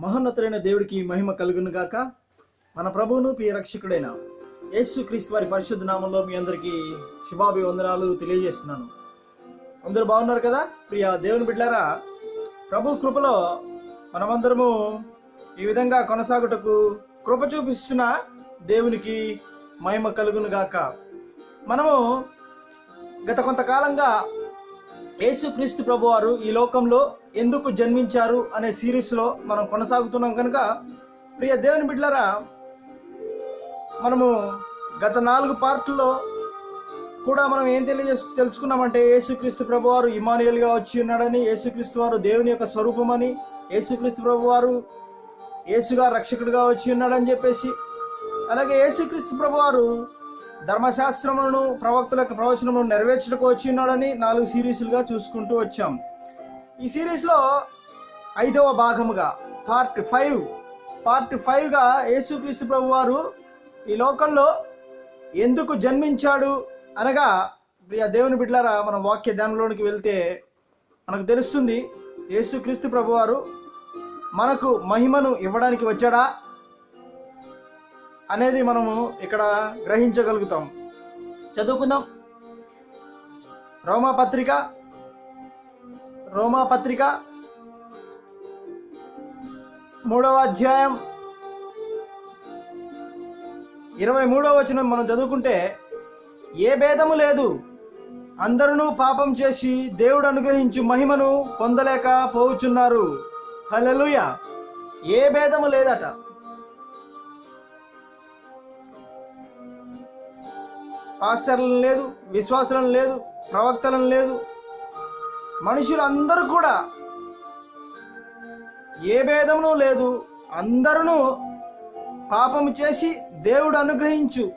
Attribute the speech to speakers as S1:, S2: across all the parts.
S1: మహోన్నతుడైన దేవుడికి మహిమ కలుగును గాక. మన ప్రభువును ప్రియ రక్షకుడైన యేసు క్రీస్తు వారి పరిశుద్ధ నామంలో మీ అందరికీ శుభాభివందనాలు తెలియజేస్తున్నాను. అందరూ బాగున్నారు కదా? ప్రియ దేవుని బిడ్డారా ప్రభు కృపలో మనమందరము ఈ విధంగా కొనసాగుటకు కృప చూపిస్తున్న దేవునికి మహిమ కలుగును గాక. మనము గత కొంతకాలంగా యేసుక్రీస్తు ప్రభు వారు ఈ లోకంలో ఎందుకు జన్మించారు అనే సిరీస్లో మనం కొనసాగుతున్నాం కనుక ప్రియ దేవుని బిడ్డలరా మనము గత నాలుగు పార్ట్లో కూడా మనం ఏం తెలియజేసు తెలుసుకున్నామంటే యేసుక్రీస్తు ప్రభు వారు ఇమానుయల్గా వచ్చి ఉన్నాడని యేసుక్రీస్తు వారు దేవుని యొక్క స్వరూపమని యేసుక్రీస్తు ప్రభు వారు యేసుగా రక్షకుడిగా వచ్చి ఉన్నాడని చెప్పేసి అలాగే యేసుక్రీస్తు ప్రభు వారు ధర్మశాస్త్రములను ప్రవక్తల యొక్క ప్రవచనములను నెరవేర్చడానికి వచ్చి ఉన్నాడని నాలుగు సిరీసులుగా చూసుకుంటూ వచ్చాం. ఈ సిరీస్లో ఐదవ భాగముగా పార్ట్ ఫైవ్ పార్ట్ ఫైవ్గా యేసుక్రీస్తు ప్రభు వారు ఈ లోకంలో ఎందుకు జన్మించాడు అనగా ప్రియ దేవుని బిడ్డలారా మనం వాక్య ధ్యానంలోనికి వెళ్తే మనకు తెలుస్తుంది యేసుక్రీస్తు ప్రభు వారు మనకు మహిమను ఇవ్వడానికి వచ్చాడా అనేది మనము ఇక్కడ గ్రహించగలుగుతాం. చదువుకుందాం. రోమా పత్రిక రోమా పత్రిక మూడవ అధ్యాయం. ఇరవై మూడవ వచనం మనం చదువుకుంటే ఏ భేదము లేదు. అందరూ పాపం చేసి దేవుడు అనుగ్రహించు మహిమను పొందలేక పోవుచున్నారు. హలలుయ ఏ భేదము లేదట. పాస్టర్లను లేదు విశ్వాసులను లేదు ప్రవక్తలను లేదు మనుషులందరూ కూడా ఏ భేదమును లేదు. అందరూ పాపము చేసి దేవుడు అనుగ్రహించు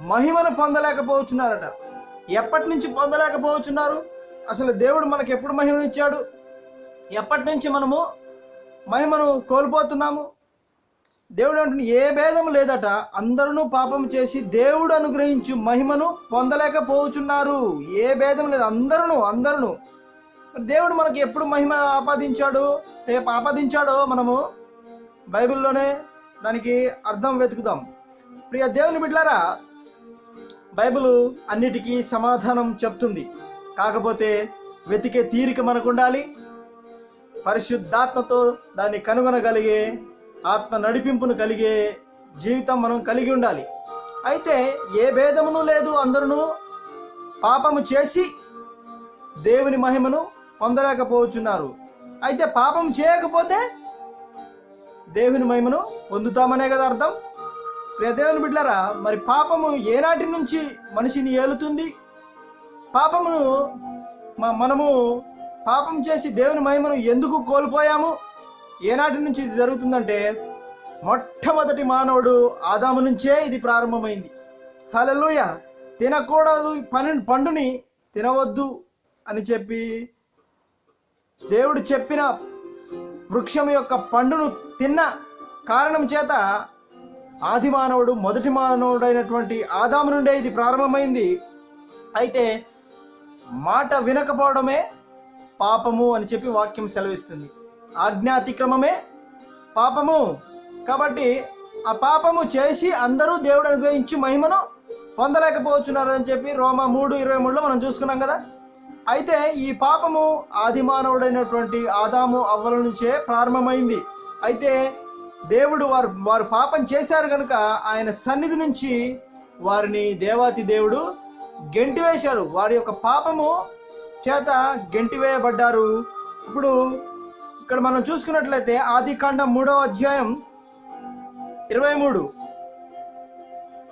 S1: మహిమను పొందలేకపోతున్నారట. ఎప్పటి నుంచి పొందలేకపోతున్నారు? అసలు దేవుడు మనకు ఎప్పుడు మహిమను ఇచ్చాడు? ఎప్పటి నుంచి మనము మహిమను కోల్పోతున్నాము? దేవుడు అంటున్న ఏ భేదం లేదట అందరూ పాపం చేసి దేవుడు అనుగ్రహించు మహిమను పొందలేకపోతున్నారు. ఏ భేదం లేదు అందరూ అందరూ దేవుడు మనకి ఎప్పుడు మహిమ ఆపాదించాడు? ఏ ఆపాదించాడో మనము బైబిల్లోనే దానికి అర్థం వెతుకుదాం. ప్రియ దేవుని బిడ్లారా బైబిల్ అన్నిటికీ సమాధానం చెప్తుంది. కాకపోతే వెతికే తీరిక మనకు ఉండాలి పరిశుద్ధాత్మతో దాన్ని కనుగొనగలిగే ఆత్మ నడిపింపును కలిగే జీవితం మనం కలిగి ఉండాలి. అయితే ఏ భేదమును లేదు అందరూ పాపము చేసి దేవుని మహిమను పొందలేకపోవచ్చున్నారు. అయితే పాపం చేయకపోతే దేవుని మహిమను పొందుతామనే కదా అర్థం? ప్రియ దేవుని బిడ్డలారా మరి పాపము ఏనాటి నుంచి మనిషిని ఏలుతుంది? పాపమును మనము పాపం చేసి దేవుని మహిమను ఎందుకు కోల్పోయాము? ఏనాటి నుంచి ఇది జరుగుతుందంటే మొట్టమొదటి మానవుడు ఆదాము నుంచే ఇది ప్రారంభమైంది. హల్లెలూయ! తినకూడదు పని పండుని తినవద్దు అని చెప్పి దేవుడు చెప్పిన వృక్షం యొక్క పండును తిన్న కారణం చేత ఆది మానవుడు మొదటి మానవుడైనటువంటి ఆదాము నుండే ఇది ప్రారంభమైంది. అయితే మాట వినకపోవడమే పాపము అని చెప్పి వాక్యం సెలవిస్తుంది. ఆజ్ఞాతిక్రమమే పాపము. కాబట్టి ఆ పాపము చేసి అందరూ దేవుడు అనుగ్రహించి మహిమను పొందలేకపోవచ్చున్నారు అని చెప్పి రోమా మూడు ఇరవై మూడులో మనం చూసుకున్నాం కదా. అయితే ఈ పాపము ఆది మానవుడైనటువంటి ఆదాము అవ్వల నుంచే ప్రారంభమైంది. అయితే దేవుడు వారు వారు పాపం చేశారు కనుక ఆయన సన్నిధి నుంచి వారిని దేవాతి దేవుడు గెంటివేశారు వారి యొక్క పాపము చేత గెంటివేయబడ్డారు ఇప్పుడు ఇక్కడ మనం చూసుకున్నట్లయితే ఆది కాండం మూడవ అధ్యాయం ఇరవై మూడు.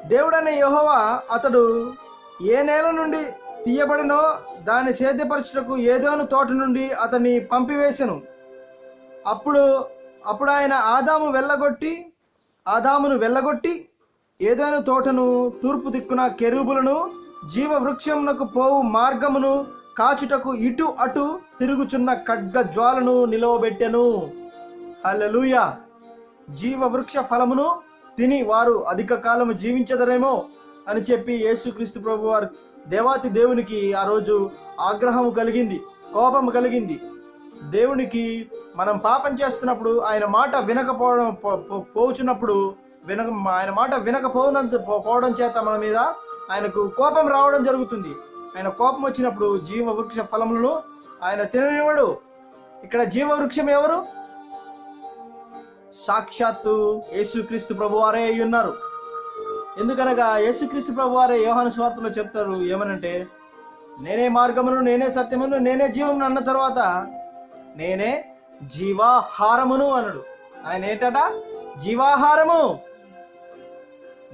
S1: దేవుడనే యహోవా అతడు ఏ నేల నుండి తీయబడినో దాన్ని సేద్యపరచుటకు ఏదోను తోట నుండి అతన్ని పంపివేశను అప్పుడు అప్పుడు ఆయన ఆదాము వెళ్ళగొట్టి ఆదామును వెళ్ళగొట్టి ఏదైనా తోటను తూర్పు దిక్కున కెరూబులను జీవ వృక్షమునకు పోవు మార్గమును కాచుటకు ఇటు అటు తిరుగుచున్న ఖడ్గ జ్వాలను నిలవబెట్టెను. హల్లెలూయా! జీవ వృక్ష ఫలమును తిని వారు అధిక కాలము జీవించదరేమో అని చెప్పి యేసుక్రీస్తు ప్రభు వారు దేవాతి దేవునికి ఆ రోజు ఆగ్రహం కలిగింది కోపం కలిగింది. దేవునికి మనం పాపం చేస్తున్నప్పుడు ఆయన మాట వినకపోవడం పో- పో- పోచున్నప్పుడు వినక ఆయన మాట వినకపోనంత పోవడం చేత మన మీద ఆయనకు కోపం రావడం జరుగుతుంది. ఆయన కోపం వచ్చినప్పుడు జీవ వృక్ష ఫలములను ఆయన తిననివాడు ఇక్కడ జీవ వృక్షం ఎవరు? సాక్షాత్తు యేసుక్రీస్తు ప్రభువారే అయి ఉన్నారు. ఎందుకనగా యేసుక్రీస్తు ప్రభువారే యోహాను స్వార్థలో చెప్తారు ఏమనంటే నేనే మార్గమును నేనే సత్యమును నేనే జీవమును అన్న తర్వాత నేనే జీవాహారమును అనడు. ఆయన ఏంటట? జీవాహారము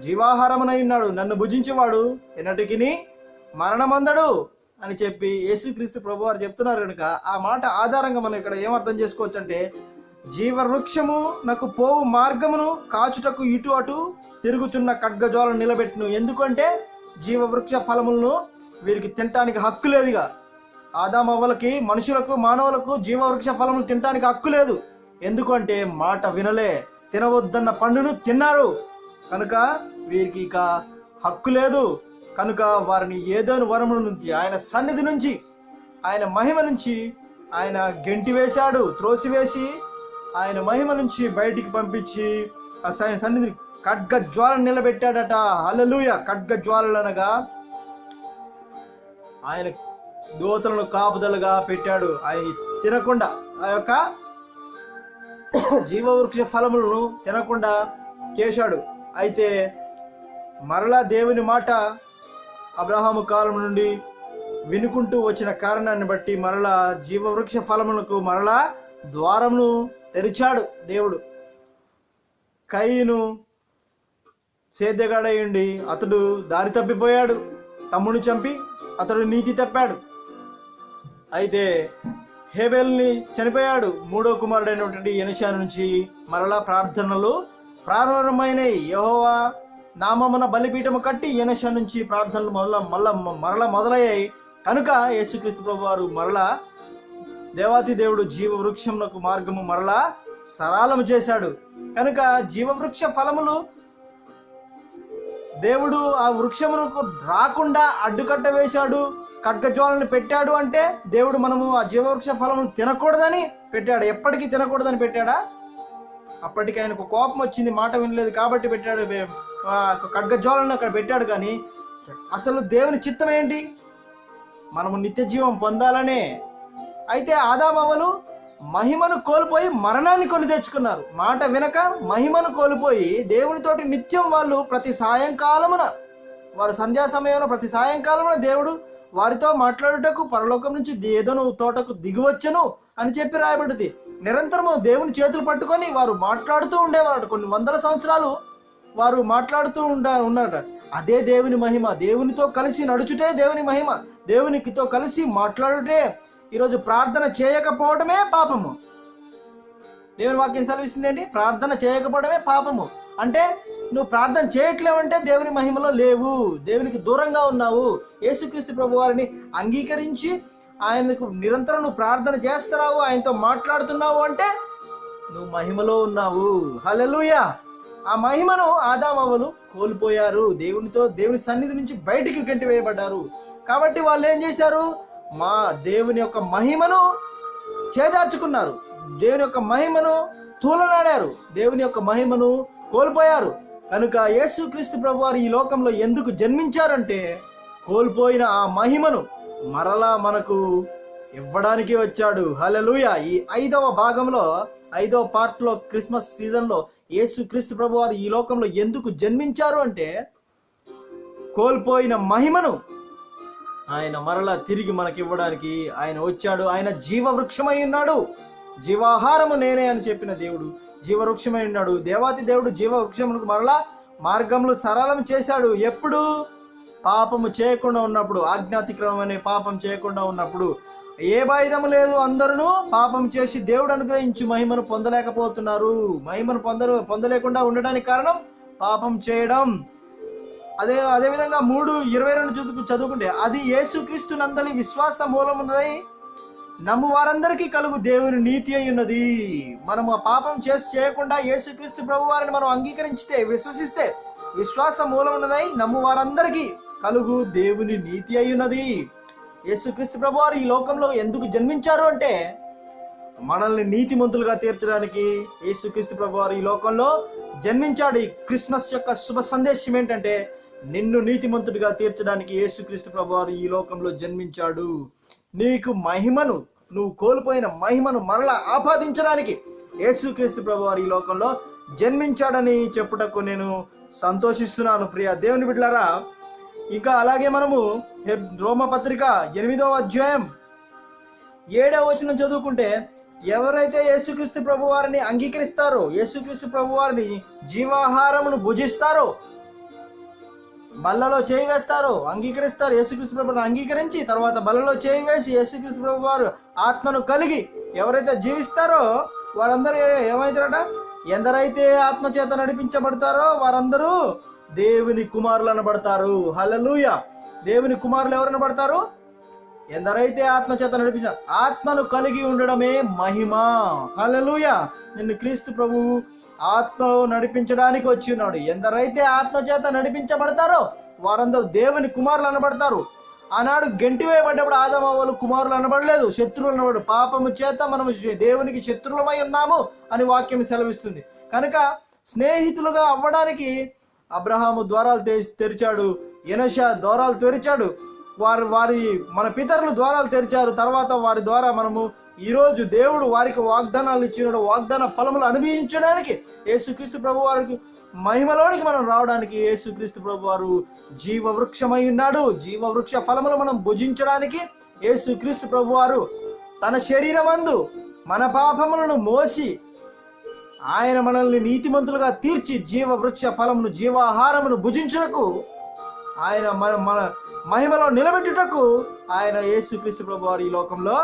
S1: జీవాహారమునై ఉన్నాడు. నన్ను భుజించేవాడు ఎన్నటికి మరణమందడు అని చెప్పి యేసుక్రీస్తు ప్రభు వారు చెప్తున్నారు కనుక ఆ మాట ఆధారంగా మనం ఇక్కడ ఏం అర్థం చేసుకోవచ్చు అంటే జీవవృక్షము నాకు పోవు మార్గమును కాచుటకు ఇటు అటు తిరుగుచున్న ఖడ్గజోలను నిలబెట్టును. ఎందుకంటే జీవవృక్ష ఫలములను వీరికి తినటానికి హక్కు లేదుగా. ఆదామవ్వలకి మనుషులకు మానవులకు జీవవృక్ష ఫలములు తినటానికి హక్కు లేదు. ఎందుకంటే మాట వినలే తినవద్దన్న పండును తిన్నారు. కనుక వీరికి ఇక హక్కు లేదు. కనుక వారిని ఏదోని వరముల నుంచి ఆయన సన్నిధి నుంచి ఆయన మహిమ నుంచి ఆయన గెంటి వేశాడు త్రోసివేసి ఆయన మహిమ నుంచి బయటికి పంపించి ఆ ఆయన సన్నిధిని ఖడ్గ జ్వాలను నిలబెట్టాడట. హల్లెలూయ. ఖడ్గ జ్వాలలు అనగా ఆయన దోతలను కాపుదలుగా పెట్టాడు. ఆయన తినకుండా ఆ యొక్క జీవవృక్ష ఫలములను తినకుండా చేశాడు. అయితే మరలా దేవుని మాట అబ్రహాము కాలం నుండి వినుకుంటూ వచ్చిన కారణాన్ని బట్టి మరలా జీవవృక్ష ఫలములకు మరలా ద్వారమును తెరిచాడు దేవుడు. కయ్యను సేద్యగాడయ్యండి అతడు దారి తప్పిపోయాడు. తమ్ముని చంపి అతడు నీతి తప్పాడు. అయితే హేబెల్ని చనిపోయాడు. మూడో కుమారుడైనటువంటి ఎనుషా నుంచి మరలా ప్రార్థనలు ప్రారంభమైనవి యహోవా నామమున బలిపీఠము కట్టి ఎనుషా నుంచి ప్రార్థనలు మొదల మళ్ళా మరలా మొదలయ్యాయి. కనుక యేసుక్రీస్తు ప్రభు వారు మరలా దేవాతి దేవుడు జీవ వృక్షమునకు మార్గము మరలా సరళము చేశాడు. కనుక జీవవృక్ష ఫలములు దేవుడు ఆ వృక్షమునకు రాకుండా అడ్డుకట్ట వేశాడు ఖడ్గజ్వాలను పెట్టాడు అంటే దేవుడు మనము ఆ జీవవృక్ష ఫలమును తినకూడదని పెట్టాడు. ఎప్పటికీ తినకూడదని పెట్టాడా? అప్పటికి ఆయనకు కోపం వచ్చింది మాట వినలేదు కాబట్టి పెట్టాడు. ఖడ్గజ్వాలను అక్కడ పెట్టాడు కానీ అసలు దేవుని చిత్తం ఏంటి? మనము నిత్య జీవం పొందాలనే. అయితే ఆదామవలు మహిమను కోల్పోయి మరణాన్ని కొని తెచ్చుకున్నారు. మాట వినక మహిమను కోల్పోయి దేవునితోటి నిత్యం వాళ్ళు ప్రతి సాయంకాలమున వారు సంధ్యా సమయంలో ప్రతి సాయంకాలమున దేవుడు వారితో మాట్లాడుటకు పరలోకం నుంచి ఏదోను తోటకు దిగివచ్చును అని చెప్పి రాయబడింది. నిరంతరము దేవుని చేతులు పట్టుకొని వారు మాట్లాడుతూ ఉండేవారు కొన్ని వందల సంవత్సరాలు వారు మాట్లాడుతూ ఉండ ఉన్నారట. అదే దేవుని మహిమ. దేవునితో కలిసి నడుచుటే దేవుని మహిమ. దేవునితో కలిసి మాట్లాడుటే ఈరోజు ప్రార్థన చేయకపోవడమే పాపము. దేవుని వాక్యం సెలవిస్తుంది ఏంటి? ప్రార్థన చేయకపోవడమే పాపము. అంటే నువ్వు ప్రార్థన చేయట్లేవంటే దేవుని మహిమలో లేవు. దేవునికి దూరంగా ఉన్నావు. యేసుక్రీస్తు ప్రభు వారిని అంగీకరించి ఆయనకు నిరంతరం నువ్వు ప్రార్థన చేస్తున్నావు ఆయనతో మాట్లాడుతున్నావు అంటే నువ్వు మహిమలో ఉన్నావు. హల్లెలూయా! ఆ మహిమను ఆదామవలు కోల్పోయారు. దేవునితో దేవుని సన్నిధి నుంచి బయటికి గంటి వేయబడ్డారు కాబట్టి వాళ్ళు ఏం చేశారు? మా దేవుని యొక్క మహిమను చేదార్చుకున్నారు దేవుని యొక్క మహిమను తూలనాడారు. దేవుని యొక్క మహిమను కోల్పోయారు. కనుక యేసుక్రీస్తు ప్రభు వారు ఈ లోకంలో ఎందుకు జన్మించారంటే కోల్పోయిన ఆ మహిమను మరలా మనకు ఇవ్వడానికి వచ్చాడు. హలలుయ ఈ ఐదవ భాగంలో ఐదవ పార్ట్లో క్రిస్మస్ సీజన్లో యేసుక్రీస్తు ప్రభు వారు ఈ లోకంలో ఎందుకు జన్మించారు అంటే కోల్పోయిన మహిమను ఆయన మరలా తిరిగి మనకి ఇవ్వడానికి ఆయన వచ్చాడు. ఆయన జీవవృక్షమై ఉన్నాడు. జీవాహారము నేనే అని చెప్పిన దేవుడు జీవవృక్షమై ఉన్నాడు. దేవాతి దేవుడు జీవవృక్షములకు మరలా మార్గంలో సరళం చేశాడు. ఎప్పుడు? పాపము చేయకుండా ఉన్నప్పుడు ఆజ్ఞాతిక్రమం అనే పాపం చేయకుండా ఉన్నప్పుడు. ఏ బాయుధము లేదు అందరూ పాపం చేసి దేవుడు అనుగ్రహించు మహిమను పొందలేకపోతున్నారు. మహిమను పొందరు పొందలేకుండా ఉండడానికి కారణం పాపం చేయడం. అదే అదే విధంగా మూడు ఇరవై రెండు చదువు చదువుకుంటే అది యేసుక్రీస్తు నందలి విశ్వాస మూలమున్నదై నమ్ము వారందరికీ కలుగు దేవుని నీతి అయి ఉన్నది. మనము ఆ పాపం చేసి చేయకుండా యేసుక్రీస్తు ప్రభు వారిని మనం అంగీకరించితే విశ్వసిస్తే విశ్వాస మూలం ఉన్నదై. నమ్ము వారందరికీ కలుగు దేవుని నీతి అయి ఉన్నది. యేసుక్రీస్తు ప్రభు వారు ఈ లోకంలో ఎందుకు జన్మించారు అంటే మనల్ని నీతిమంతులుగా తీర్చడానికి యేసుక్రీస్తు ప్రభు వారు ఈ లోకంలో జన్మించాడు. ఈ క్రిస్మస్ యొక్క శుభ సందేశం ఏంటంటే నిన్ను నీతిమంతుడిగా తీర్చడానికి యేసుక్రీస్తు ప్రభువారు ఈ లోకంలో జన్మించాడు. నీకు మహిమను నువ్వు కోల్పోయిన మహిమను మరలా ఆపాదించడానికి యేసుక్రీస్తు ప్రభువారు ఈ లోకంలో జన్మించాడని చెప్పుటకు నేను సంతోషిస్తున్నాను. ప్రియ దేవుని బిడ్డలారా ఇంకా అలాగే మనము హెబ్- రోమపత్రిక ఎనిమిదవ అధ్యాయం ఏడవ వచనం చదువుకుంటే ఎవరైతే యేసుక్రీస్తు ప్రభు వారిని అంగీకరిస్తారో యేసుక్రీస్తు ప్రభు వారిని జీవాహారమును భుజిస్తారో బల్లలో చేయి వేస్తారు అంగీకరిస్తారు. యేసుక్రీస్తు ప్రభుని అంగీకరించి తర్వాత బల్లలో చేయి వేసి యేసుక్రీస్తు ప్రభు వారు ఆత్మను కలిగి ఎవరైతే జీవిస్తారో వారందరూ ఏమవుతారట ఎందరైతే ఆత్మ చేత నడిపించబడతారో వారందరూ దేవుని కుమారులు అనబడతారు హలలుయ దేవుని కుమారులు ఎవరు అనబడతారు ఎందరైతే ఆత్మ చేత నడిపించ ఆత్మను కలిగి ఉండడమే మహిమ. హలలుయ నిన్ను క్రీస్తు ప్రభువు ఆత్మలో నడిపించడానికి వచ్చి ఉన్నాడు. ఎందరైతే ఆత్మ చేత నడిపించబడతారో వారందరూ దేవుని కుమారులు అనబడతారు. ఆనాడు గెంటి వేయబడ్డప్పుడు ఆదమవ్వలు కుమారులు అనబడలేదు. శత్రువులు అనబడు పాపము చేత మనం దేవునికి శత్రువులమై ఉన్నాము అని వాక్యం సెలవిస్తుంది. కనుక స్నేహితులుగా అవ్వడానికి అబ్రహాము ద్వారాలు తె- తెరిచాడు. ఎనష ద్వారాలు తెరిచాడు. వారు వారి మన పితరులు ద్వారాలు తెరిచారు. తర్వాత వారి ద్వారా మనము ఈరోజు దేవుడు వారికి వాగ్దానాలు ఇచ్చినాడు. వాగ్దాన ఫలములు అనుభవించడానికి యేసుక్రీస్తు ప్రభు వారికి మహిమలోనికి మనం రావడానికి యేసుక్రీస్తు ప్రభు వారు జీవ వృక్షమై ఉన్నాడు. జీవ వృక్ష ఫలములు మనం భుజించడానికి యేసుక్రీస్తు ప్రభు వారు తన శరీరమందు మన పాపములను మోసి ఆయన మనల్ని నీతిమంతులుగా తీర్చి జీవ వృక్ష ఫలమును జీవాహారమును భుజించుటకు ఆయన మన మన మహిమలో నిలబెట్టుటకు ఆయన యేసుక్రీస్తు ప్రభు వారు ఈ లోకంలో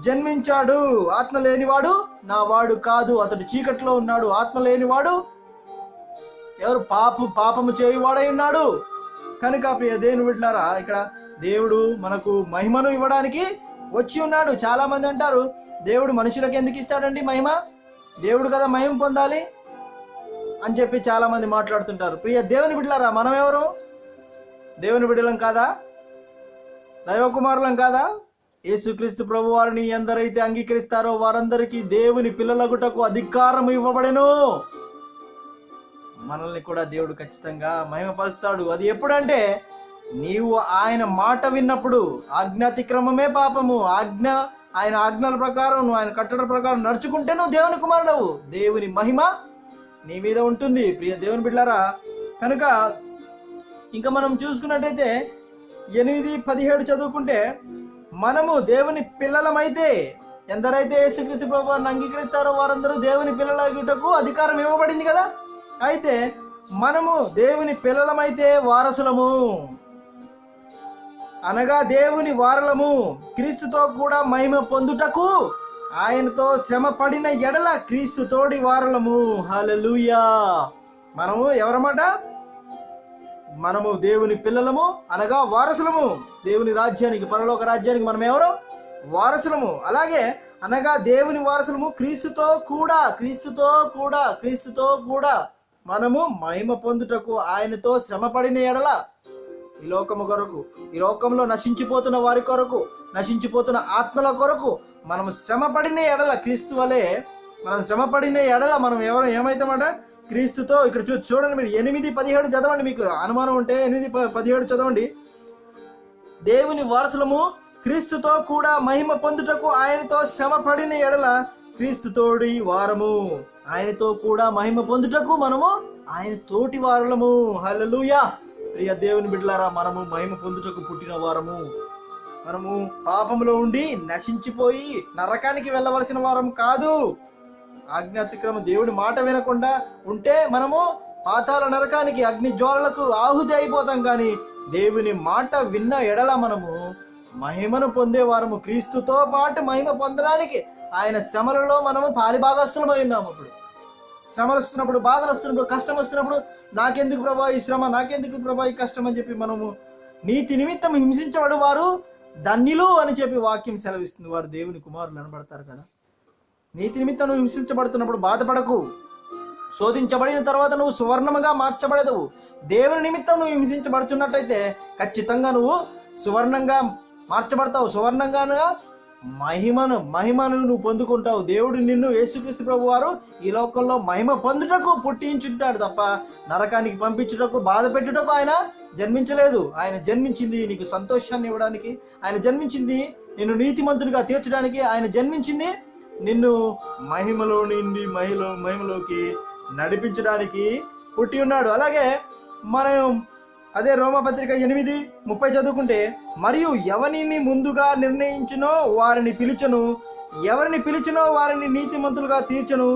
S1: జన్మించాడు. ఆత్మ లేనివాడు నా వాడు కాదు. అతడు చీకట్లో ఉన్నాడు. ఆత్మ లేనివాడు ఎవరు పాపం పాపము చేయువాడై ఉన్నాడు. కనుక ప్రియ దేవుని బిడ్డలారా ఇక్కడ దేవుడు మనకు మహిమను ఇవ్వడానికి వచ్చి ఉన్నాడు. చాలా మంది అంటారు దేవుడు మనుషులకు ఎందుకు ఇస్తాడండి మహిమ? దేవుడు కదా మహిమ పొందాలి? అని చెప్పి చాలా మంది మాట్లాడుతుంటారు. ప్రియ దేవుని బిడ్డలారా మనం ఎవరు దేవుని బిడ్డలం కాదా? దైవకుమారులం కాదా? యేసుక్రీస్తు ప్రభు వారిని ఎందరైతే అంగీకరిస్తారో వారందరికీ దేవుని పిల్లలగుటకు అధికారం ఇవ్వబడెను. మనల్ని కూడా దేవుడు ఖచ్చితంగా మహిమపరుస్తాడు. అది ఎప్పుడంటే నీవు ఆయన మాట విన్నప్పుడు ఆజ్ఞాతిక్రమమే పాపము. ఆజ్ఞ ఆయన ఆజ్ఞల ప్రకారం నువ్వు ఆయన కట్టడ ప్రకారం నడుచుకుంటే నువ్వు దేవుని కుమారుడవు. దేవుని మహిమ నీ మీద ఉంటుంది. ప్రియ దేవుని బిడ్డారా కనుక ఇంకా మనం చూసుకున్నట్టయితే ఎనిమిది పదిహేడు చదువుకుంటే మనము దేవుని పిల్లలమైతే ఎందరైతే యేసుక్రీస్తు ప్రభువారిని అంగీకరిస్తారో వారందరూ దేవుని పిల్లలగుటకు అధికారం ఇవ్వబడింది కదా? అయితే మనము దేవుని పిల్లలమైతే వారసులము. అనగా దేవుని వారలము. క్రీస్తుతో కూడా మహిమ పొందుటకు ఆయనతో శ్రమ పడిన ఎడల క్రీస్తు తోడి వారలము. హలలుయా మనము ఎవరమాట? మనము దేవుని పిల్లలము అనగా వారసులము. దేవుని రాజ్యానికి పరలోక రాజ్యానికి మనం ఎవరు? వారసులము. అలాగే అనగా దేవుని వారసులము క్రీస్తుతో కూడా క్రీస్తుతో కూడా క్రీస్తుతో కూడా మనము మహిమ పొందుటకు ఆయనతో శ్రమపడిన ఎడల ఈ లోకము కొరకు ఈ లోకంలో నశించిపోతున్న వారి కొరకు నశించిపోతున్న ఆత్మల కొరకు మనము శ్రమపడిన ఎడల క్రీస్తు వలె మనం శ్రమపడిన ఎడల మనం ఎవరు ఏమైతామంటే క్రీస్తుతో ఇక్కడ చూ చూడండి మీరు ఎనిమిది పదిహేడు చదవండి మీకు. అనుమానం ఉంటే ఎనిమిది ప- పదిహేడు చదవండి. దేవుని వారసులము క్రీస్తుతో కూడా మహిమ పొందుటకు ఆయనతో శ్రమ పడిన ఎడల క్రీస్తుతోడి వారము. ఆయనతో కూడా మహిమ పొందుటకు మనము ఆయన తోటి వారలము. హలలుయా ప్రియ దేవుని బిడ్డలారా మనము మహిమ పొందుటకు పుట్టిన వారము. మనము పాపములో ఉండి నశించిపోయి నరకానికి వెళ్ళవలసిన వారం కాదు. ఆజ్ఞాతిక్రమ దేవుడి మాట వినకుండా ఉంటే మనము పాతాల నరకానికి అగ్ని జ్వాలలకు ఆహుతి అయిపోతాం కానీ దేవుని మాట విన్న ఎడల మనము మహిమను పొందేవారము క్రీస్తుతో పాటు మహిమ పొందడానికి ఆయన శ్రమలలో మనము పాలిభాగస్తులమై ఉన్నాము అప్పుడు. శ్రమలు వస్తున్నప్పుడు బాధలు వస్తున్నప్పుడు కష్టం వస్తున్నప్పుడు నాకెందుకు ప్రభా ఈ శ్రమ నాకెందుకు ప్రభా ఈ కష్టం అని చెప్పి మనము నీతి నిమిత్తం హింసించబడు వారు ధన్యులు అని చెప్పి వాక్యం సెలవిస్తుంది. వారు దేవుని కుమారులు అనబడతారు కదా. నీతి నిమిత్తం నువ్వు హింసించబడుతున్నప్పుడు బాధపడకు. శోధించబడిన తర్వాత నువ్వు సువర్ణముగా మార్చబడదు. దేవుని నిమిత్తం నువ్వు హింసించబడుతున్నట్టయితే ఖచ్చితంగా నువ్వు సువర్ణంగా మార్చబడతావు. సువర్ణంగా మహిమను మహిమను నువ్వు పొందుకుంటావు. దేవుడు నిన్ను యేసుక్రీస్తు ప్రభు వారు ఈ లోకంలో మహిమ పొందుటకు పుట్టించుంటాడు తప్ప నరకానికి పంపించుటకు బాధ పెట్టుటకు ఆయన జన్మించలేదు. ఆయన జన్మించింది నీకు సంతోషాన్ని ఇవ్వడానికి ఆయన జన్మించింది నిన్ను నీతిమంతుడిగా తీర్చడానికి ఆయన జన్మించింది నిన్ను మహిమలో నుండి మహిలో మహిమలోకి నడిపించడానికి పుట్టి ఉన్నాడు. అలాగే మనం అదే రోమపత్రిక ఎనిమిది ముప్పై చదువుకుంటే మరియు ఎవరిని ముందుగా నిర్ణయించునో వారిని పిలిచను ఎవరిని పిలిచినో వారిని నీతిమంతులుగా తీర్చను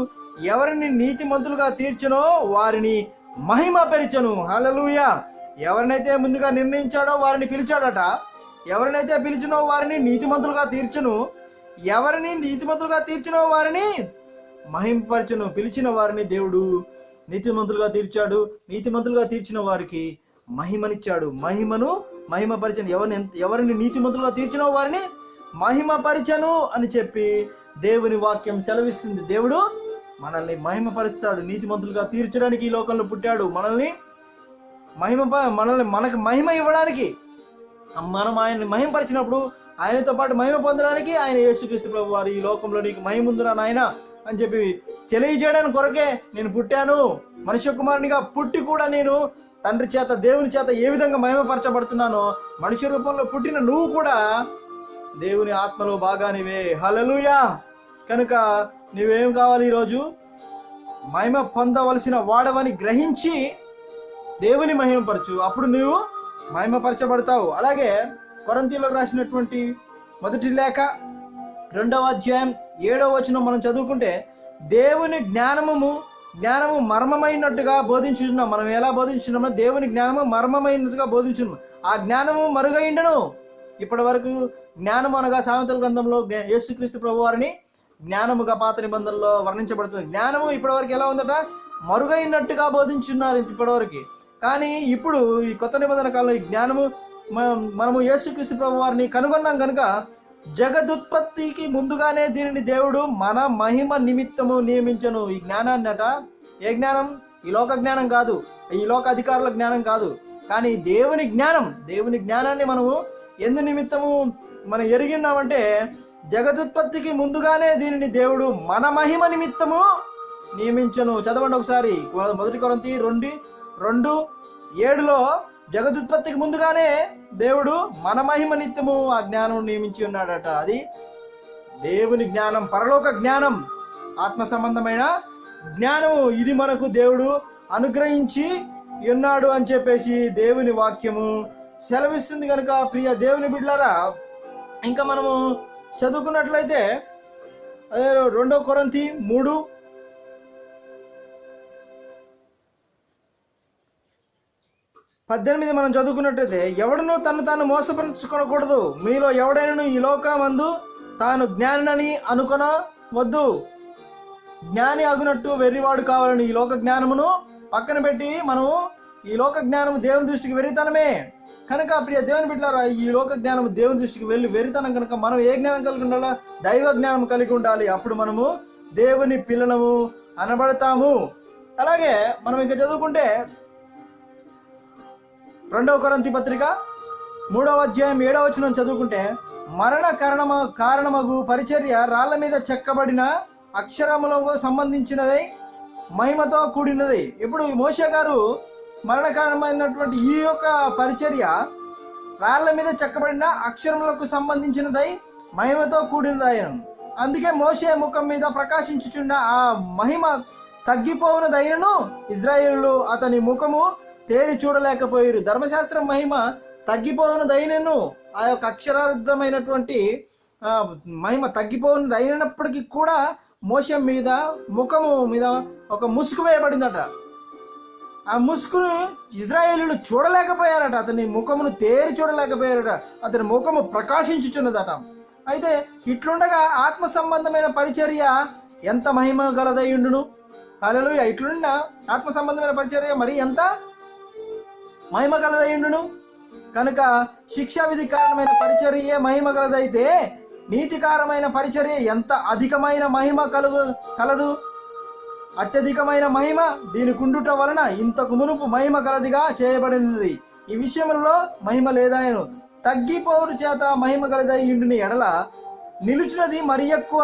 S1: ఎవరిని నీతిమంతులుగా తీర్చనో వారిని మహిమ పెరిచను. హలలుయ ఎవరినైతే ముందుగా నిర్ణయించాడో వారిని పిలిచాడట ఎవరినైతే పిలిచినో వారిని నీతిమంతులుగా తీర్చను ఎవరిని నీతిమంతులుగా తీర్చినో వారిని మహింపరచును పిలిచిన వారిని దేవుడు నీతిమంతులుగా తీర్చాడు. నీతిమంతులుగా తీర్చిన వారికి మహిమనిచ్చాడు. మహిమను మహిమపరిచను. ఎవరిని ఎవరిని నీతిమంతులుగా తీర్చినో వారిని మహిమపరిచను అని చెప్పి దేవుని వాక్యం సెలవిస్తుంది. దేవుడు మనల్ని మహిమపరుస్తాడు. నీతిమంతులుగా తీర్చడానికి ఈ లోకంలో పుట్టాడు. మనల్ని మహిమ మనల్ని మనకు మహిమ ఇవ్వడానికి మనం ఆయన్ని మహిమపరిచినప్పుడు ఆయనతో పాటు మహిమ పొందడానికి ఆయన యేసుక్రీస్తు ప్రభు వారు ఈ లోకంలో నీకు మహిమ ఉందిరా నాయన అని చెప్పి తెలియజేయడానికి కొరకే నేను పుట్టాను. మనుష్య కుమారునిగా పుట్టి కూడా నేను తండ్రి చేత దేవుని చేత ఏ విధంగా మహిమపరచబడుతున్నానో మనుష్య రూపంలో పుట్టిన నువ్వు కూడా దేవుని ఆత్మలో భాగానివే. హలలుయా కనుక నువ్వేం కావాలి ఈరోజు? మహిమ పొందవలసిన వాడవని గ్రహించి దేవుని మహిమపరచు. అప్పుడు నువ్వు మహిమపరచబడతావు. అలాగే కొరంతీలోకి రాసినటువంటి మొదటి లేఖ రెండవ అధ్యాయం ఏడవ వచనం మనం చదువుకుంటే దేవుని జ్ఞానము జ్ఞానము మర్మమైనట్టుగా బోధించున్నాం మనం ఎలా బోధించున్నామో దేవుని జ్ఞానము మర్మమైనట్టుగా బోధించున్నాం. ఆ జ్ఞానము మరుగైండను. ఇప్పటి వరకు జ్ఞానం అనగా సామెతల గ్రంథంలో యేసుక్రీస్తు ప్రభు వారిని జ్ఞానముగా పాత నిబంధనలో వర్ణించబడుతుంది. జ్ఞానము ఇప్పటివరకు ఎలా ఉందట? మరుగైనట్టుగా బోధించున్నారు ఇప్పటివరకు. కానీ ఇప్పుడు ఈ కొత్త నిబంధన కాలంలో ఈ జ్ఞానము మనము యేసుక్రీస్తు ప్రభు వారిని కనుగొన్నాం కనుక జగదుత్పత్తికి ముందుగానే దీనిని దేవుడు మన మహిమ నిమిత్తము నియమించను. ఈ జ్ఞానాన్ని అట ఏ జ్ఞానం? ఈ లోక జ్ఞానం కాదు. ఈ లోక అధికారుల జ్ఞానం కాదు. కానీ దేవుని జ్ఞానం దేవుని జ్ఞానాన్ని మనము ఎందు నిమిత్తము మనం ఎరిగినామంటే జగదుత్పత్తికి ముందుగానే దీనిని దేవుడు మన మహిమ నిమిత్తము నియమించను. చదవండి ఒకసారి. మొదటి కొరంతి రెండు రెండు ఏడులో జగదుత్పత్తికి ముందుగానే దేవుడు మన మహిమ నిత్యము ఆ జ్ఞానం నియమించి ఉన్నాడట. అది దేవుని జ్ఞానం పరలోక జ్ఞానం ఆత్మ సంబంధమైన జ్ఞానము. ఇది మనకు దేవుడు అనుగ్రహించి ఉన్నాడు అని చెప్పేసి దేవుని వాక్యము సెలవిస్తుంది కనుక ప్రియ దేవుని బిడ్డలారా ఇంకా మనము చదువుకున్నట్లయితే అదే రెండో కొరంతి మూడు పద్దెనిమిది మనం చదువుకున్నట్టయితే ఎవడనూ తను తాను మోసపరుచుకోకూడదు. మీలో ఎవడైనా ఈ లోకమందు తాను జ్ఞానని అనుకొనవద్దు. జ్ఞాని అగునట్టు వెర్రివాడు కావాలని ఈ లోక జ్ఞానమును పక్కన పెట్టి మనము ఈ లోక జ్ఞానము దేవుని దృష్టికి వెర్రితనమే. కనుక ప్రియ దేవుని బిడ్డారా ఈ లోక జ్ఞానము దేవుని దృష్టికి వెళ్ళి వెరితనం కనుక మనం ఏ జ్ఞానం కలిగి ఉండాలా? దైవ జ్ఞానం కలిగి ఉండాలి. అప్పుడు మనము దేవుని పిల్లలము అనబడతాము. అలాగే మనం ఇంకా చదువుకుంటే రెండవ కొరంతి పత్రిక మూడవ అధ్యాయం ఏడవ వచనం చదువుకుంటే మరణ కారణమ కారణమగు పరిచర్య రాళ్ళ మీద చెక్కబడిన అక్షరములకు సంబంధించినదై మహిమతో కూడినది. ఇప్పుడు ఈ మోషే గారు మరణ కారణమైనటువంటి ఈ యొక్క పరిచర్య రాళ్ళ మీద చెక్కబడిన అక్షరములకు సంబంధించినదై మహిమతో కూడినదాయను అందుకే మోసే ముఖం మీద ప్రకాశించుచున్న ఆ మహిమ తగ్గిపోవునదైనను ఇజ్రాయేలు అతని ముఖము తేరి చూడలేకపోయారు. ధర్మశాస్త్రం మహిమ తగ్గిపోవునదైనను ఆ యొక్క అక్షరార్థమైనటువంటి మహిమ తగ్గిపోవునది అయినప్పటికీ కూడా మోసం మీద ముఖము మీద ఒక ముసుగు వేయబడిందట. ఆ ముసుగును ఇజ్రాయేలీలు చూడలేకపోయారట. అతని ముఖమును తేరి చూడలేకపోయారట. అతని ముఖము ప్రకాశించుచున్నదట. అయితే ఇట్లుండగా ఆత్మ సంబంధమైన పరిచర్య ఎంత మహిమ గలదయ్యుండును అలలు ఇట్లుండ ఆత్మ సంబంధమైన పరిచర్య మరి ఎంత? మహిమ కలదయుండును కనుక శిక్షా విధి కారణమైన పరిచర్య మహిమ గలదైతే నీతికారమైన పరిచర్య ఎంత అధికమైన మహిమ కలుగు కలదు? అత్యధికమైన మహిమ దీని కుండుట వలన ఇంతకు మునుపు మహిమ గలదిగా చేయబడినది. ఈ విషయంలో మహిమ లేదాయను. తగ్గిపోవుడు చేత మహిమ గలదై ఇండుని ఎడల నిలుచున్నది మరి ఎక్కువ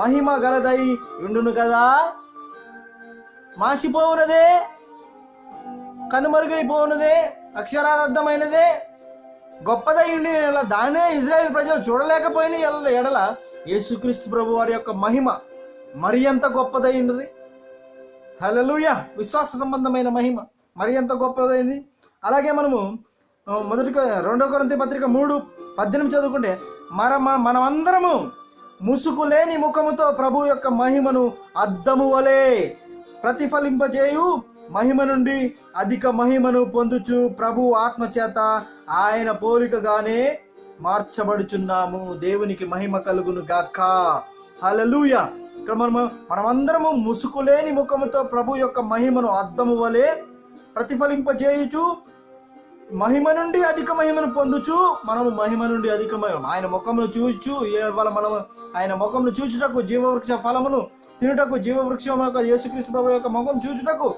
S1: మహిమ గలదై ఉండును కదా మాసిపోవునదే కనుమరుగైపోవునదే అక్షరార్థమైనదే గొప్పదై ఉండి ఎడల దానే ఇజ్రాయెల్ ప్రజలు చూడలేకపోయిన ఎడల ఎడల యేసుక్రీస్తు ప్రభు వారి యొక్క మహిమ మరి ఎంత గొప్పదై ఉన్నది హల్లెలూయా! విశ్వాస సంబంధమైన మహిమ మరి ఎంత గొప్పదైంది అలాగే మనము మొదటి రెండో కొరంతి పత్రిక మూడు పద్దెనిమిది చదువుకుంటే మన మన- మనమందరము ముసుగు లేని ముఖముతో ప్రభు యొక్క మహిమను అద్దము వలె ప్రతిఫలింపజేయు మహిమ నుండి అధిక మహిమను పొందుచు ప్రభు ఆత్మచేత ఆయన పోలికగానే మార్చబడుచున్నాము. దేవునికి మహిమ కలుగును గాక. హలలుయ ఇక్కడ మనము మనమందరము ముసుగులేని ముఖముతో ప్రభు యొక్క మహిమను అద్దము వలె ప్రతిఫలింపజేయుచు మహిమ నుండి అధిక మహిమను పొందుచు మనము మహిమ నుండి అధిక మహిమ ఆయన ముఖమును చూచు ఇవాళ మనం ఆయన ముఖమును చూచుటకు జీవవృక్ష ఫలమును తినుటకు జీవవృక్షం యొక్క యేసుక్రీస్తు ప్రభు యొక్క ముఖం చూచుటకు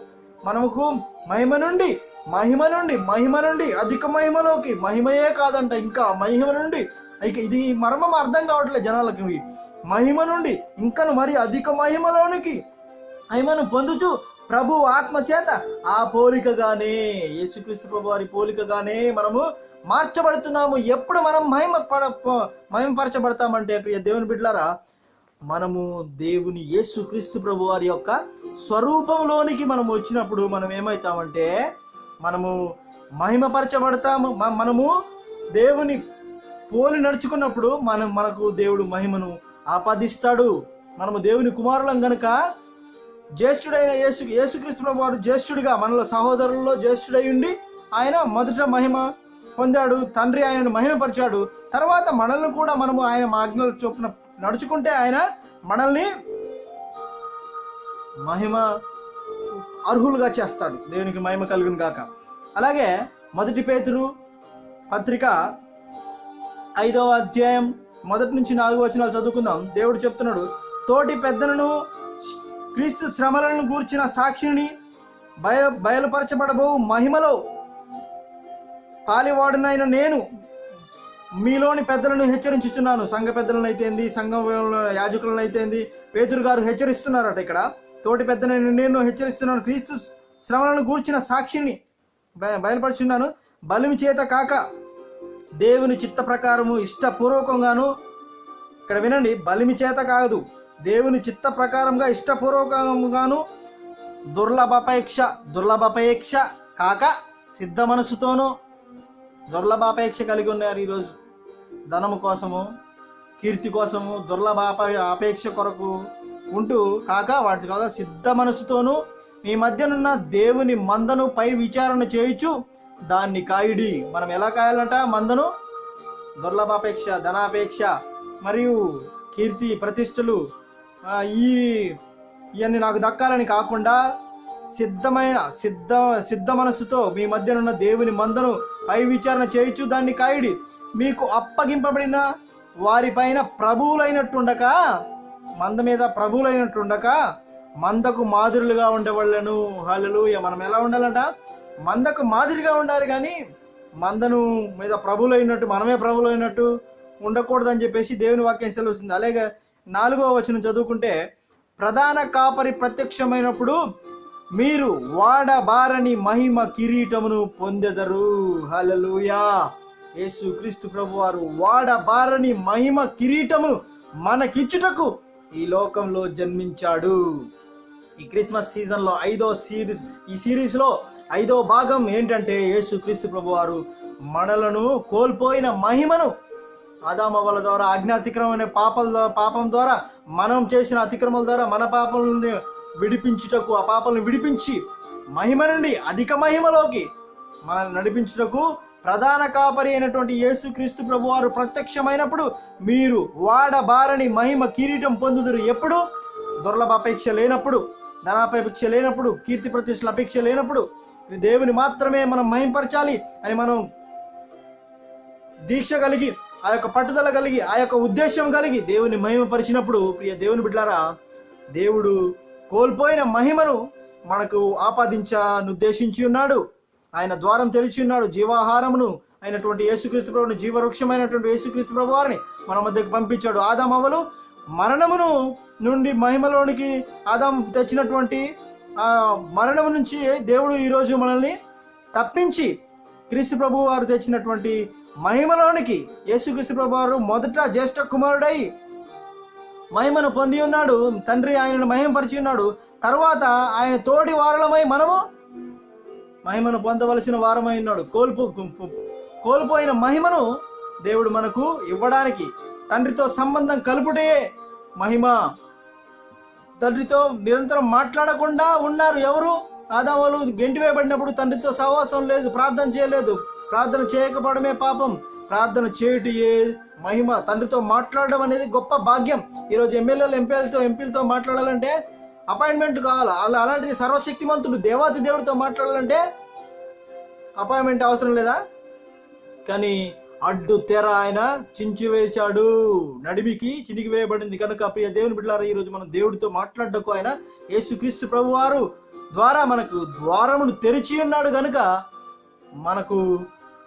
S1: మనముకు మహిమ నుండి మహిమ నుండి మహిమ నుండి అధిక మహిమలోకి మహిమయే కాదంట ఇంకా మహిమ నుండి. ఇక ఇది మర్మం అర్థం కావట్లేదు జనాలకి. మహిమ నుండి ఇంకను మరి అధిక మహిమలోనికి మహిమను పొందుచు ప్రభు ఆత్మ చేత ఆ పోలికగానే యేసుక్రీస్తు ప్రభు వారి పోలికగానే మనము మార్చబడుతున్నాము. ఎప్పుడు మనం మహిమ పడ మహిమపరచబడతామంటే ప్రియ దేవుని బిడ్డలారా మనము దేవుని యేసుక్రీస్తు ప్రభు వారి యొక్క స్వరూపంలోనికి మనం వచ్చినప్పుడు మనం ఏమవుతామంటే మనము మహిమపరచబడతాము. మనము దేవుని పోలి నడుచుకున్నప్పుడు మనం మనకు దేవుడు మహిమను ఆపాదిస్తాడు. మనము దేవుని కుమారులం గనుక జ్యేష్ఠుడైన యేసు యేసుక్రీస్తు ప్రభు వారు జ్యేష్ఠుడిగా మనలో సహోదరుల్లో జ్యేష్ఠుడై ఉండి ఆయన మొదట మహిమ పొందాడు తండ్రి ఆయనను మహిమపరిచాడు. తర్వాత మనల్ని కూడా మనము ఆయన ఆజ్ఞలు చొప్పున నడుచుకుంటే ఆయన మనల్ని మహిమ అర్హులుగా చేస్తాడు. దేవునికి మహిమ కలుగును గాక. అలాగే మొదటి పేతురు పత్రిక ఐదవ అధ్యాయం మొదటి నుంచి నాలుగు వచనాలు చదువుకుందాం. దేవుడు చెప్తున్నాడు తోటి పెద్దలను క్రీస్తు శ్రమలను గూర్చిన సాక్షిని బయ బయలుపరచబడబో మహిమలో పాలివాడునైన నేను మీలోని పెద్దలను హెచ్చరించుచున్నాను. సంఘ పెద్దలను అయితేంది సంఘం యాజకులను అయితేంది పేతురు గారు హెచ్చరిస్తున్నారట ఇక్కడ. తోటి పెద్దలను నేను హెచ్చరిస్తున్నాను. క్రీస్తు శ్రమలను గూర్చిన సాక్షిని బయ- బయలుపరుచున్నాను. బలిమి చేత కాక దేవుని చిత్త ప్రకారము ఇష్టపూర్వకంగాను ఇక్కడ వినండి. బలిమి చేత కాదు. దేవుని చిత్త ప్రకారంగా ఇష్టపూర్వకంగాను దుర్లభాపేక్ష దుర్లభాపేక్ష కాక సిద్ధ మనసుతోనూ దుర్లభాపేక్ష కలిగి ఉన్నారు ఈరోజు. ధనము కోసము కీర్తి కోసము దుర్లభ ఆపేక్ష అపేక్ష కొరకు ఉంటూ కాక వాటి కాక సిద్ధ మనసుతోనూ మీ మధ్యనున్న దేవుని మందను పై విచారణ చేయుచు దాన్ని కాయుడి. మనం ఎలా కాయాలంట? మందను దుర్లభాపేక్ష ధనాపేక్ష మరియు కీర్తి ప్రతిష్టలు ఈ ఇవన్నీ నాకు దక్కాలని కాకుండా సిద్ధమైన సిద్ధ సిద్ధ మనస్సుతో మీ మధ్యనున్న దేవుని మందను పై విచారణ చేయుచు దాన్ని కాయుడి. మీకు అప్పగింపబడిన వారిపైన ప్రభువులైనట్టుండక మంద మీద ప్రభువులైనట్టుండక మందకు మాదిరులుగా ఉండవాళ్ళను హల్లెలూయ. మనం ఎలా ఉండాలంట? మందకు మాదిరిగా ఉండాలి కానీ మందను మీద ప్రభువులైనట్టు మనమే ప్రభువులైనట్టు ఉండకూడదని చెప్పేసి దేవుని వాక్యం సెలవుస్తుంది అలాగే నాలుగో వచనం చదువుకుంటే ప్రధాన కాపరి ప్రత్యక్షమైనప్పుడు మీరు వాడబారని మహిమ కిరీటమును పొందెదరు. హలలుయా యేసు క్రీస్తు ప్రభు వారు వాడబారని మహిమ కిరీటమును మనకిచ్చుటకు ఈ లోకంలో జన్మించాడు. ఈ క్రిస్మస్ సీజన్లో ఐదో సిరీస్ ఈ సిరీస్లో ఐదో భాగం ఏంటంటే యేసు క్రీస్తు ప్రభు వారు మనలను కోల్పోయిన మహిమను ఆదామవల ద్వారా ఆజ్ఞాతిక్రమం అనే పాపల పాపం ద్వారా మనం చేసిన అతిక్రమల ద్వారా మన పాపం విడిపించుటకు ఆ విడిపించి మహిమ నుండి అధిక మహిమలోకి మనల్ని నడిపించుటకు ప్రధాన కాపరి అయినటువంటి యేసుక్రీస్తు ప్రభు వారు ప్రత్యక్షమైనప్పుడు మీరు వాడబారని మహిమ కిరీటం పొందుదురు ఎప్పుడు? దుర్లభ అపేక్ష లేనప్పుడు ధనాపేక్ష లేనప్పుడు కీర్తి ప్రతిష్టల అపేక్ష లేనప్పుడు దేవుని మాత్రమే మనం మహింపరచాలి అని మనం దీక్ష కలిగి ఆ యొక్క పట్టుదల కలిగి ఆ యొక్క ఉద్దేశం కలిగి దేవుని మహిమపరిచినప్పుడు ప్రియ దేవుని బిడ్డారా దేవుడు కోల్పోయిన మహిమను మనకు ఆపాదించనుద్దేశించి ఉన్నాడు ఆయన ద్వారం తెరిచి ఉన్నాడు జీవాహారమును అయినటువంటి యేసుక్రీస్తు ప్రభుని జీవవృక్షమైనటువంటి యేసుక్రీస్తు ప్రభు వారిని మన మధ్యకు పంపించాడు. ఆదామవ్వలు మరణమును నుండి మహిమలోనికి ఆదాం తెచ్చినటువంటి ఆ మరణము నుంచి దేవుడు ఈరోజు మనల్ని తప్పించి క్రీస్తు ప్రభు వారు తెచ్చినటువంటి మహిమలోనికి యేసుక్రీస్తు ప్రభు వారు మొదట జ్యేష్ఠ కుమారుడై మహిమను పొంది ఉన్నాడు. తండ్రి ఆయనను మహిమపరిచి ఉన్నాడు. తర్వాత ఆయన తోటి వారలమై మనము మహిమను పొందవలసిన వారమై ఉన్నాడు. కోల్పు కోల్పోయిన మహిమను దేవుడు మనకు ఇవ్వడానికి తండ్రితో సంబంధం కలుపుటే మహిమ. తండ్రితో నిరంతరం మాట్లాడకుండా ఉన్నారు ఎవరు? ఆదాములు గెంటివేయబడినప్పుడు తండ్రితో సహవాసం లేదు ప్రార్థన చేయలేదు. ప్రార్థన చేయకపోవడమే పాపం. ప్రార్థన చేయుటి మహిమ తండ్రితో మాట్లాడడం అనేది గొప్ప భాగ్యం. ఈరోజు ఎమ్మెల్యేలు ఎంపీలతో ఎంపీలతో మాట్లాడాలంటే అపాయింట్మెంట్ కావాలి? అలా అలాంటిది సర్వశక్తిమంతుడు దేవాతి దేవుడితో మాట్లాడాలంటే అపాయింట్మెంట్ అవసరం లేదా? కానీ అడ్డు తెర ఆయన చించి వేశాడు. నడిమికి చినిగి వేయబడింది. కనుక ప్రియ దేవుని బిడ్డలారా ఈరోజు మనం దేవుడితో మాట్లాడటకు ఆయన యేసుక్రీస్తు ప్రభువారు ద్వారా మనకు ద్వారమును తెరిచి ఉన్నాడు. కనుక మనకు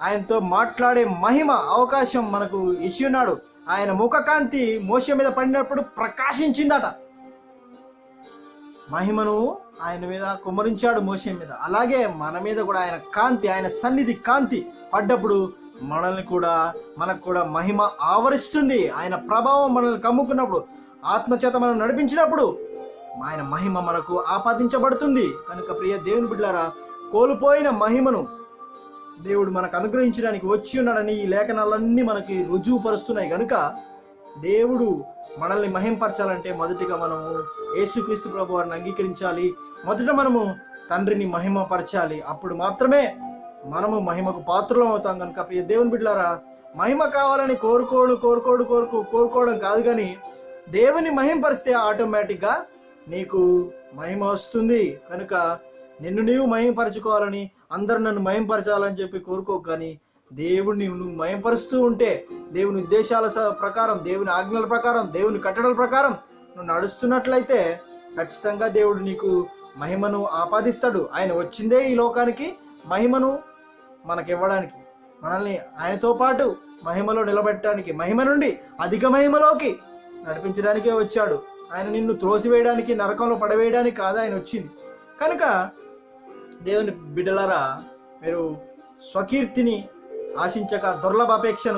S1: ఆయనతో మాట్లాడే మహిమ అవకాశం మనకు ఇచ్చి ఉన్నాడు ఆయన ముఖకాంతి మోస మీద పడినప్పుడు ప్రకాశించిందట. మహిమను ఆయన మీద కుమరించాడు మోసం మీద. అలాగే మన మీద కూడా ఆయన కాంతి ఆయన సన్నిధి కాంతి పడ్డప్పుడు మనల్ని కూడా మనకు కూడా మహిమ ఆవరిస్తుంది. ఆయన ప్రభావం మనల్ని కమ్ముకున్నప్పుడు ఆత్మచేత మనం నడిపించినప్పుడు ఆయన మహిమ మనకు ఆపాదించబడుతుంది. కనుక ప్రియ దేవుని బిడ్డారా కోల్పోయిన మహిమను దేవుడు మనకు అనుగ్రహించడానికి వచ్చి ఉన్నాడని ఈ లేఖనాలన్నీ మనకి రుజువుపరుస్తున్నాయి. కనుక దేవుడు మనల్ని మహింపరచాలంటే మొదటిగా మనము యేసుక్రీస్తు ప్రభు వారిని అంగీకరించాలి. మొదట మనము తండ్రిని మహిమపరచాలి. అప్పుడు మాత్రమే మనము మహిమకు పాత్రలం అవుతాం కనుక ప్రియ దేవుని బిడ్డారా మహిమ కావాలని కోరుకోడు కోరుకోడు కోరుకో కోరుకోవడం కాదు కానీ దేవుని మహింపరిస్తే ఆటోమేటిక్గా నీకు మహిమ వస్తుంది. కనుక నిన్ను నీవు మహిమపరచుకోవాలని అందరు నన్ను మయంపరచాలని చెప్పి కోరుకో కానీ దేవుడిని నువ్వు మయంపరుస్తూ ఉంటే దేవుని ఉద్దేశాల స- ప్రకారం దేవుని ఆజ్ఞల ప్రకారం దేవుని కట్టడల ప్రకారం నువ్వు నడుస్తున్నట్లయితే ఖచ్చితంగా దేవుడు నీకు మహిమను ఆపాదిస్తాడు. ఆయన వచ్చిందే ఈ లోకానికి మహిమను మనకి ఇవ్వడానికి మనల్ని ఆయనతో పాటు మహిమలో నిలబెట్టడానికి మహిమ నుండి అధిక మహిమలోకి నడిపించడానికే వచ్చాడు. ఆయన నిన్ను త్రోసివేయడానికి నరకంలో పడవేయడానికి కాదు ఆయన వచ్చింది. కనుక దేవుని బిడ్డలారా మీరు స్వకీర్తిని ఆశించక దుర్లభ అపేక్షను